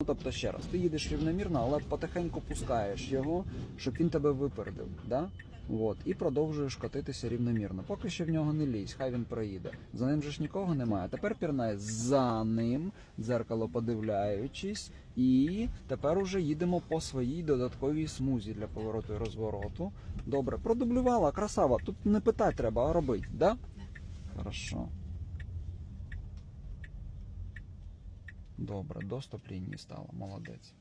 Ну, тобто ще раз, ти їдеш рівномірно, але потихеньку пускаєш його, щоб він тебе випередив. Да? От, і продовжуєш катитися рівномірно. Поки що в нього не лізь, хай він проїде. За ним же ж нікого немає. Тепер пірнай за ним, дзеркало подивляючись, і тепер уже їдемо по своїй додатковій смузі для повороту і розвороту. Добре, продублювала, красава. Тут не питати треба, а робити, да? Хорошо. Добре, до стоп лінії стало, молодець.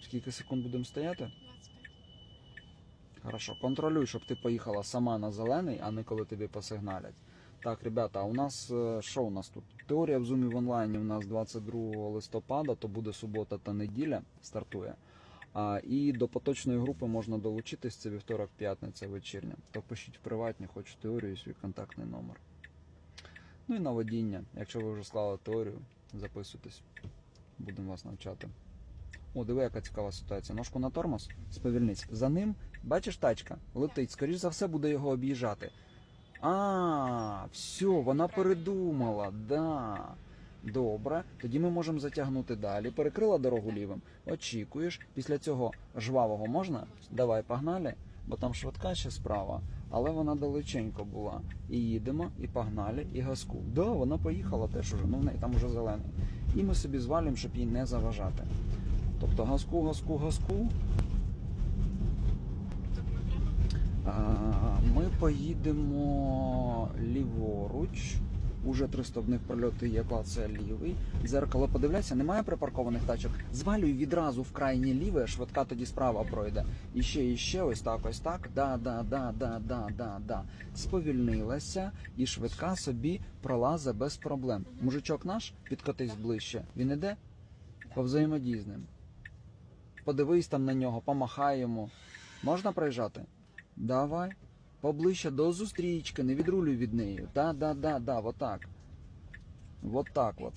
Скільки секунд будемо стояти? 25. Хорошо, контролюй, щоб ти поїхала сама на зелений, а не коли тобі посигналять. Так, ребята, у нас е, що у нас тут? Теорія в зумі в онлайні у нас 22 листопада, то буде субота та неділя, стартує. А, і до поточної групи можна долучитись, це вівторок, п'ятниця, вечірня. То пишіть в приватні, хочу теорію і свій контактний номер. Ну і на водіння. Якщо ви вже склали теорію, записуйтесь. Будемо вас навчати. О, диви, яка цікава ситуація. Ножку на тормоз, сповільнись. За ним, бачиш, тачка летить. Скоріш за все буде його об'їжджати. А, все, вона передумала, да. Добре, тоді ми можемо затягнути далі. Перекрила дорогу лівим. Очікуєш. Після цього жвавого можна? Давай, погнали, бо там швидка ще справа, але вона далеченько була. І їдемо, і погнали, і газку. Да, вона поїхала теж уже, ну в неї там уже зелений. І ми собі звалюємо, щоб їй не заважати. Тобто газку, газку, газку. Тут ми прямо. А, Ми поїдемо ліворуч. Уже три стовних прольоти є клація лівий. Дзеркало подивляйся, немає припаркованих тачок. Звалюй відразу в крайнє ліве, швидка тоді справа пройде. І ще, і ще, ось так, ось так. Да, да, да, да, да, да, да. Сповільнилася, і швидка собі пролазить без проблем. Мужичок наш, підкотись ближче. Він іде? Повзаємодій з ним. Подивись там на нього, помахай йому. Можна проїжджати? Давай. Поближче до зустрічки, не відрулюй від неї. Да, да, да, да, вот так. Вот так от.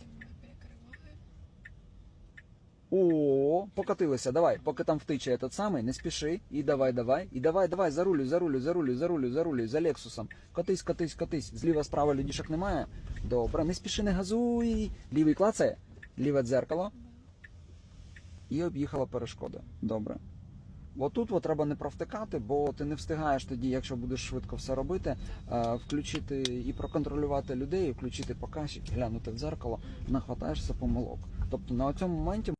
О, покатилися, давай, поки там втиче этот самий, не спіши. І давай, давай, і давай, давай, зарулюй, зарулюй, зарулюй, зарулюй, зарулюй, за Лексусом. Катись, катись, катись. Зліва, справа людішок немає. Добре, не спіши, не газуй. Лівий клацає, ліве дзеркало. І об'їхала перешкоди. Добре. Отут от треба не провтикати, бо ти не встигаєш тоді, якщо будеш швидко все робити, е, включити і проконтролювати людей, включити показчик, глянути в дзеркало, нахватаєшся помилок. Тобто на цьому моменті